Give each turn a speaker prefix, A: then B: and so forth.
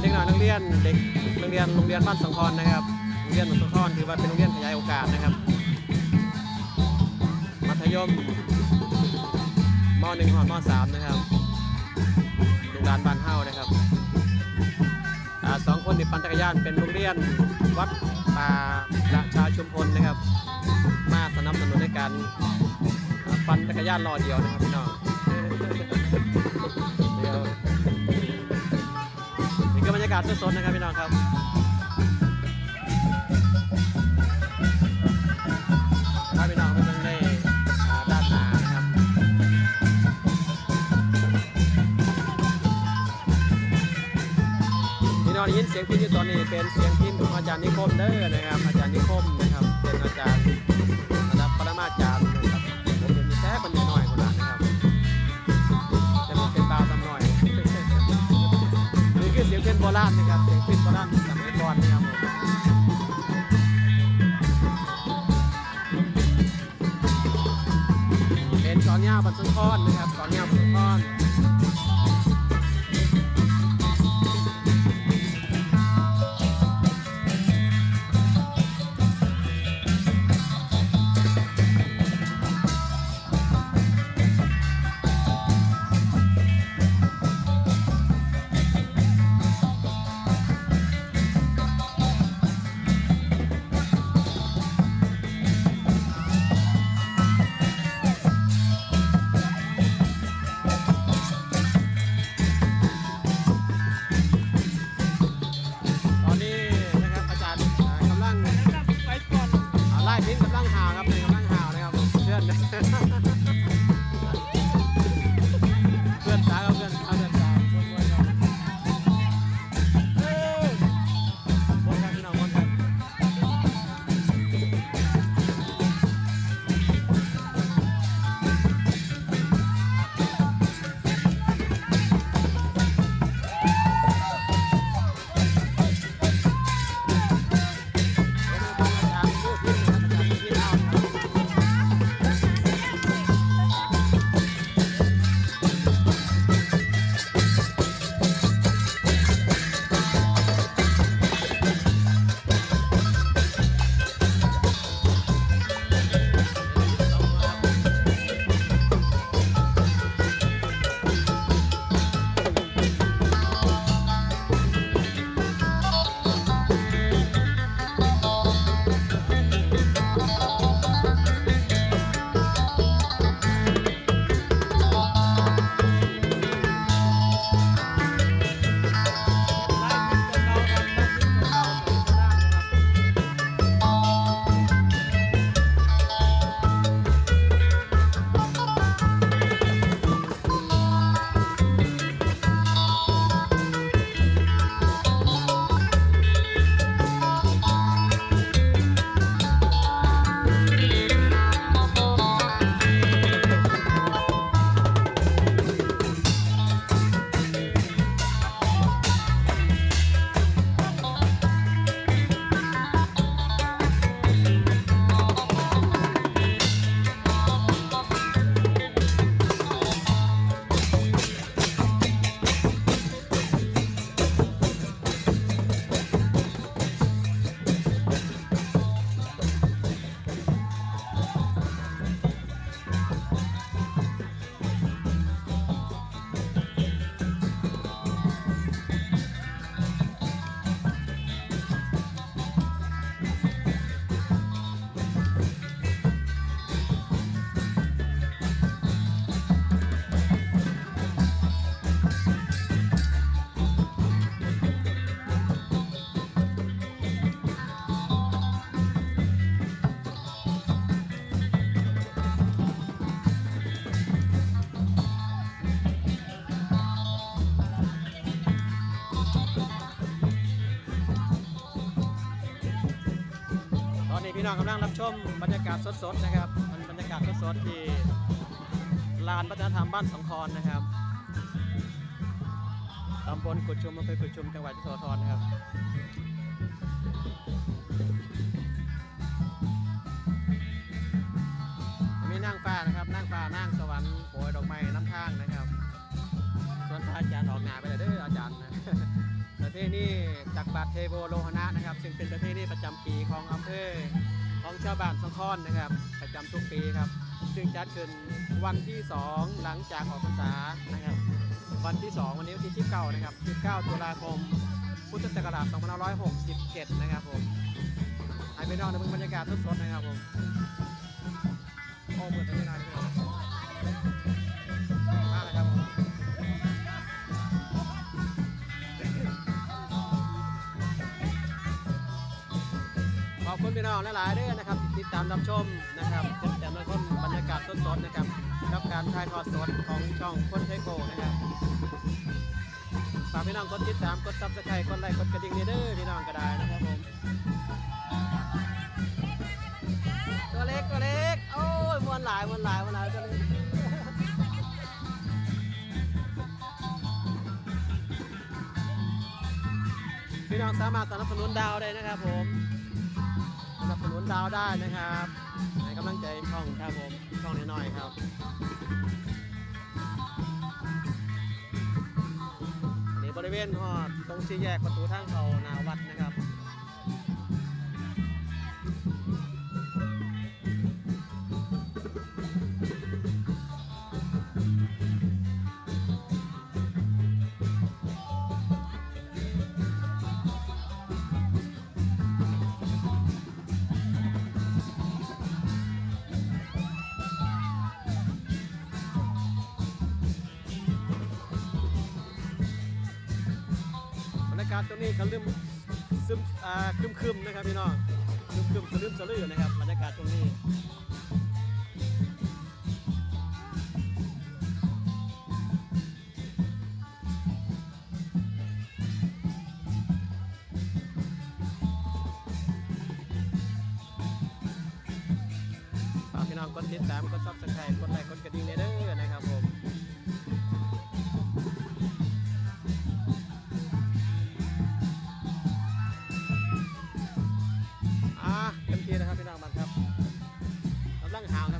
A: เด็กน้อยนักเรียนเด็กนักเรียนโรงเรียนบ้านสังคอนนะครับโรงเรียนบ้านสังคอนถือว่าเป็นโรงเรียนขยายโอกาสนะครับ มัธยมม .1 ถึงม .3 นะครับลูกหลานบ้านเฮานะครับสองคนนี่ปั่นจักรยานเป็นโรงเรียนวัดป่าประชาชุมพลนะครับ มาสนับสนุนในการปั่นจักรยานรอเดียวนะครับพี่น้องเดี๋ยว รยากาศสดๆนะครับพี่น้องครับถ้าพี่น้องไปเบิ่งในด้านหน้านะครับพี่น้องได้ยินเสียงพิมพ์อยู่ตอนนี้เป็นเสียงพิมพ์ของอาจารย์นิคมเด้อนะครับ อาจารย์นิคมนะครับ เป็นอาจารย์ระดับปรมาจารย์นะครับผมเป็นแท้คนน้อย ราณนะครับเสียงเพลงโบราณสมัยก่อนนะครับผมเป็นกองยาวบันทึกคอนนะครับกองยาวบันทึกคอน ลิ้
B: น
A: กำลังหาครับ น้องกำลังรับชมบรรยากาศสดๆนะครับมันบรรยากาศสดๆที่ลานวัฒนธรรมบ้านสองคอนนะครับตำบลกุดชุมอำเภอกุดชุมจังหวัดยโสธรนะครับมีนั่งฟ้านะครับนั่งฟ้านั่งสวรรค์โปรยดอกไม้น้ำทางนะครับส่วนพระอาจารย์ออกงานไปเลยเด้ออาจารย์ นะประเทศนี้บาทเทโวโลหณะนะครับ ซึ่งเป็นประเพณีประจำปีของอำเภอของชาวบ้านสังคอนนะครับ ประจำทุกปีครับ ซึ่งจัดขึ้นวันที่ 2 หลังจากออกพรรษานะครับ วันที่ 2 วันนี้วันที่19นะครับ19ตุลาคม พุทธศักราช2567 นะครับผมให้ไปนอนในบรรยากาศสดๆนะครับผมโอ้เปิดไม่นานเลย อบคุณพี่น้องหลายๆเด้อนะครับติดตามรับชมนะครับติดตามรับชมบรรยากาศสดๆนะครับกับการถ่ายทอดสดของช่องคนไทโกนะครับฝากพี่น้องกดติดตามกดซับสไครต์กดไลค์กดกระดิ่งนี่เด้อพี่น้องก็ได้นะครับผมตัวเล็กตัวเล็กโอ้ยมวนหลายมวนหลายมวนหลายตัวเล็กพี่น้องสามารถสนับสนุนดาวได้นะครับผม ดาวได้นะครับให้กำลังใจช่องครับผมช่องน้อยๆครับอันนี้บริเวณหอดตรงสี่แยกประตูทางเขานาวัดนะครับากาศตรงนี้ก็ลืมซึมอ่าคึมคึมๆนะครับพี่น้องคึมคึมๆสลืมสลือนะครับบรรยากาศตรงนี้พี่น้องกดติดตามกดซับสไครต์กดไลค์กดกระดิ่งในเด้อนะครับผม อ่า